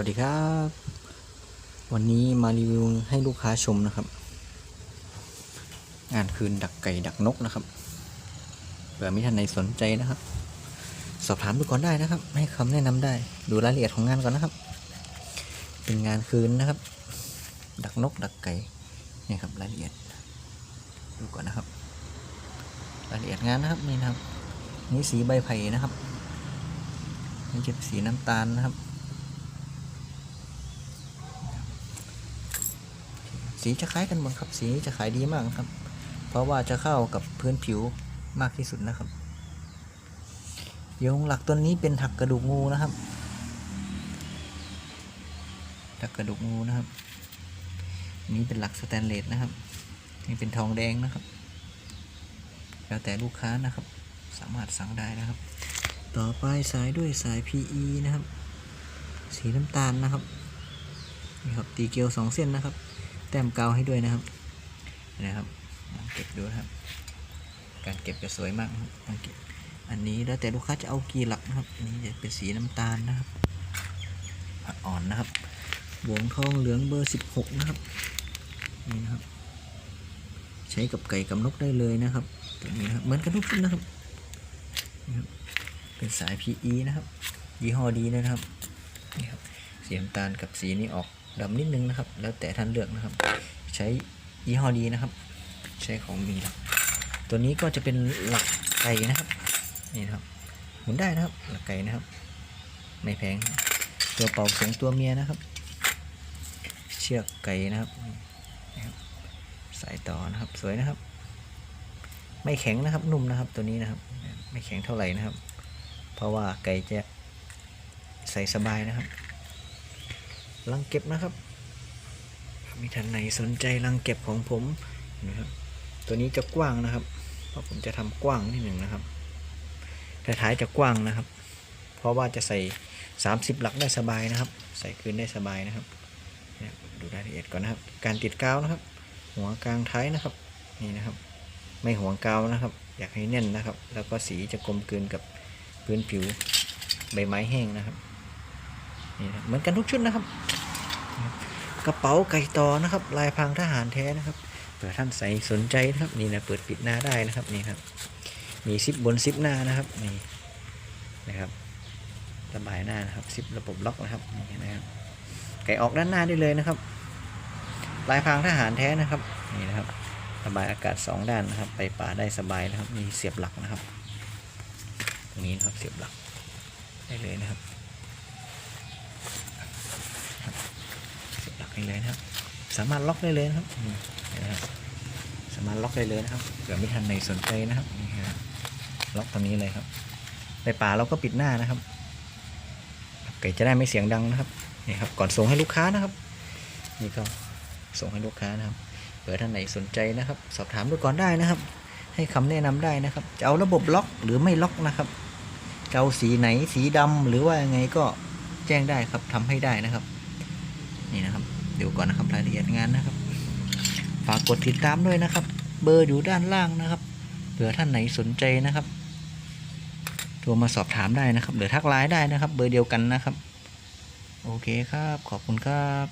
วัสดีครับ วันนี้มารีวิวให้ลูกค้าชมนะครับ งานคืนดักไก่ดักนกนะครับเผื่อมีท่านไหนสนใจนะครับ สอบถามดูก่อนได้นะครับ ให้คำแนะนำได้ดูรายละเอียดของงานก่อนนะครับ เป็นงานคืนนะครับ ดักนก ดักไก่นี่ครับรายละเอียด ดูก่อนนะครับ รายละเอียดงานนะครับนี่นะครับนี่สีใบไผ่นะครับนี่จะเป็นสีน้ำตาลนะครับ สีจะคล้ายกันหมดครับ สีจะขายดีมากครับ เพราะว่าจะเข้ากับพื้นผิวมากที่สุดนะครับโยงหลักตัวนี้เป็นถักกระดูกงูนะครับถักกระดูกงูนะครับ นี้เป็นหลักสแตนเลสนะครับ นี่เป็นทองแดงนะครับ แล้วแต่ลูกค้านะครับ สามารถสั่งได้นะครับ ต่อไปสายด้วยสาย PE นะครับ สีน้ำตาลนะครับ นี่ครับตีเกลียวสองเส้นนะครับ แต้มกาวให้ด้วยนะครับนะครับเก็บดูครับ การเก็บจะสวยมากครับลองเก็บอันนี้แล้วแต่ลูกค้าจะเอากี่หลักนะครับอันนี้จะเป็นสีน้ำตาลนะครับผักอ่อนนะครับบวงทองเหลืองเบอร์สิบหกนะครับนี่นะครับ ใช้กับไก่กับนกได้เลยนะครับตัวนี้นะครับเหมือนกันทุกชุดนะครับนี่ครับ เป็นสาย PE นะครับ ยี่ห้อดีนะครับนี่ครับสีน้ำตาลกับสีนี้ออก ดำนิดนึงนะครับ แล้วแต่ท่านเลือกนะครับ ใช้ยี่ห้อดีนะครับ ใช้ของมีครับตัวนี้ก็จะเป็นหลักไก่นะครับนี่นะครับหมุนได้นะครับ หลักไก่นะครับ ไม่แพง ตัวเป่าเสียงตัวเมียนะครับ เชือกไก่นะครับนี่ครับสายต่อนะครับสวยนะครับ ไม่แข็งนะครับนุ่มนะครับตัวนี้นะครับ ไม่แข็งเท่าไหร่นะครับ เพราะว่าไก่จะใส่สบายนะครับ ลังเก็บนะครับ มีท่านไหนสนใจลังเก็บของผมนะครับ ตัวนี้จะกว้างนะครับ เพราะผมจะทำกว้างนิดหนึ่งนะครับแต่ท้ายจะกว้างนะครับ เพราะว่าจะใส่ 30 หลักได้สบายนะครับ ใส่คืนได้สบายนะครับ ดูรายละเอียดก่อนนะครับ การติดกาวนะครับ หัวกลางท้ายนะครับ นี่นะครับ ไม่ห่วงกาวนะครับ อยากให้แน่นนะครับ แล้วก็สีจะกลมกลืนกับพื้นผิวใบไม้แห้งนะครับนี่นะเหมือนกันทุกชุดนะครับ กระเป๋าไก่ตอนะครับ ลายพรางทหารแท้นะครับเผื่อท่านใส่สนใจนะครับนี่นะเปิดปิดหน้าได้นะครับนี่ครับ มีซิปบนซิปหน้านะครับนี่นะครับระบายหน้านะครับซิประบบล็อกนะครับนี่นะครับไก่ออกด้านหน้าได้เลยนะครับ ลายพรางทหารแท้นะครับนี่นะครับระบายอากาศสองด้านนะครับ ไปป่าได้สบายนะครับมีเสียบหลักนะครับ ตรงนี้นะครับเสียบหลักได้เลยนะครับ เสียบหลักได้เลยนะครับ สามารถล็อกได้เลยนะครับนะครับสามารถล็อกได้เลยนะครับเผื่อไม่ทันในสนใจนะครับล็อกตรงนี้เลยครับไปป่าเราก็ปิดหน้านะครับไก่จะได้ไม่เสียงดังนะครับนี่ครับ ก่อนส่งให้ลูกค้านะครับ นี่ก็ส่งให้ลูกค้านะครับเผื่อท่านไหนสนใจนะครับ สอบถามดูก่อนได้นะครับ ให้คำแนะนำได้นะครับ จะเอาระบบล็อกหรือไม่ล็อกนะครับจะเอาสีไหนสีดำหรือว่ายังไงก็แจ้งได้ครับทำให้ได้นะครับ นี่นะครับ เดี๋ยวก่อนนะครับรายละเอียดงานนะครับ ฝากกดติดตามด้วยนะครับ เบอร์อยู่ด้านล่างนะครับเผื่อท่านไหนสนใจนะครับโทรมาสอบถามได้นะครับหรือทักไลน์ได้นะครับ เบอร์เดียวกันนะครับ โอเคครับ ขอบคุณครับ